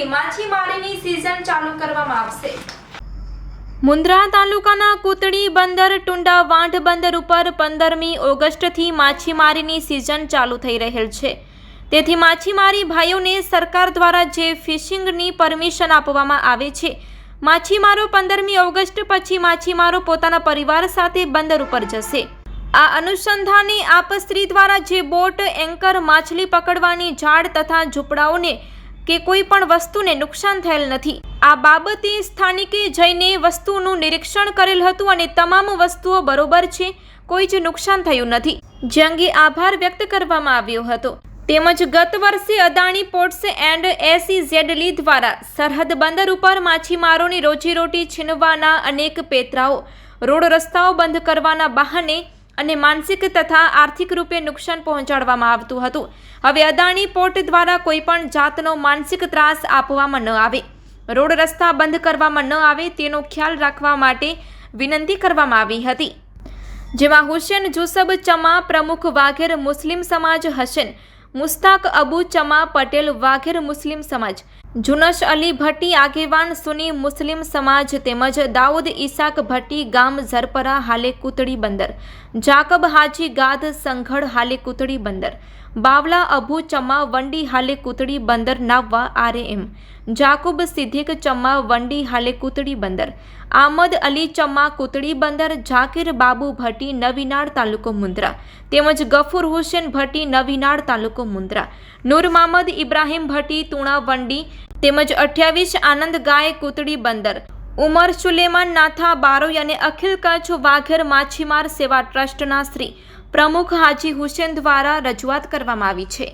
આજથી માછીમારીની સિઝન ચાલુ કરવામાં આવશે. મુન્દ્રા તાલુકાના કૂતડી બંદર, ટુંડા વાંઢ બંદર ઉપર પંદરમી ઓગસ્ટથી માછીમારીની સિઝન ચાલુ થઈ રહેલ છે. તેથી માછીમારી ભાઈઓને સરકાર દ્વારા જે ફિશિંગની પરમિશન આપવામાં આવે છે માછીમારો પંદરમી ઓગસ્ટ પછી માછીમારો પોતાના પરિવાર સાથે બંદર ઉપર જશે. આ અનુસંધાને આપ સ્ત્રી દ્વારા જે બોટ, એન્કર, માછલી પકડવાની ઝાડ તથા ઝૂંપડાઓને કે કોઈ પણ વસ્તુને નુકસાન થયેલ નથી. આ બાબતે સ્થાનિકે જઈને વસ્તુનું નિરીક્ષણ કરેલ હતું અને તમામ વસ્તુઓ બરોબર છે, કોઈ જ નુકસાન થયું નથી. જે અંગે આભાર વ્યક્ત કરવામાં આવ્યો હતો. તેમજ ગત વર્ષે અદાણી પોર્ટ્સ એન્ડ એસઈઝેડલી દ્વારા સરહદ બંદર ઉપર માછીમારોની રોજીરોટી છીનવાના અનેક પેતરાઓ રોડ રસ્તાઓ બંધ કરવાના બહાને અને માનસિક તથા આર્થિક રૂપે નુકસાન પહોંચાડવામાં આવતું હતું. હવે અદાણી પોર્ટ દ્વારા કોઈપણ જાતનો માનસિક ત્રાસ આપવામાં ન આવે. રોડ રસ્તા બંધ કરવામાં ન આવે તેનો ખ્યાલ રાખવા માટે વિનંતી કરવામાં આવી હતી. જેમાં હુસેન જુસબ ચમા પ્રમુખ વાઘેર મુસ્લિમ સમાજ હસેન, મુસ્તાક અબુ ચમા પટેલ વાઘેર મુસ્લિમ સમાજ જુનશ અલી ભટ્ટી આગેવાન સુની મુસ્લિમ સમાજ તેમજ દાઉદ ઈસાક ભટ્ટી ગામ ઝરપરા હાલે કુતડી બંદર. જાકબ હાજી ગાદ સંઘડ હાલે કુતડી બંદર. બાવલા અબુ ચમ્મા વંડી હાલે કુતડી બંદર નાવવા આરએમ. જાકુબ સિદ્દીક ચમ્મા વંડી હાલે કુતડી બંદર. આમદ અલી ચમ્મા કુતડી બંદર ઝાકીર બાબુ ભટ્ટી નવીનાળ તાલુકો મુન્દ્રા તેમજ ગફુર હુસેન ભટ્ટી નવીનાળ તાલુકો મુન્દ્રા નૂર મામદ ઇબ્રાહીમ ભટ્ટી તુણા વંડી તેમજ અઠ્યાવીસ આનંદ ગાય કૂતડી બંદર. ઉમર સુલેમાન નાથા બારોઈ અને અખિલ કચ્છ વાઘેર માછીમાર સેવા ટ્રસ્ટના શ્રી પ્રમુખ હાજી હુસેન દ્વારા રજૂઆત કરવામાં આવી છે.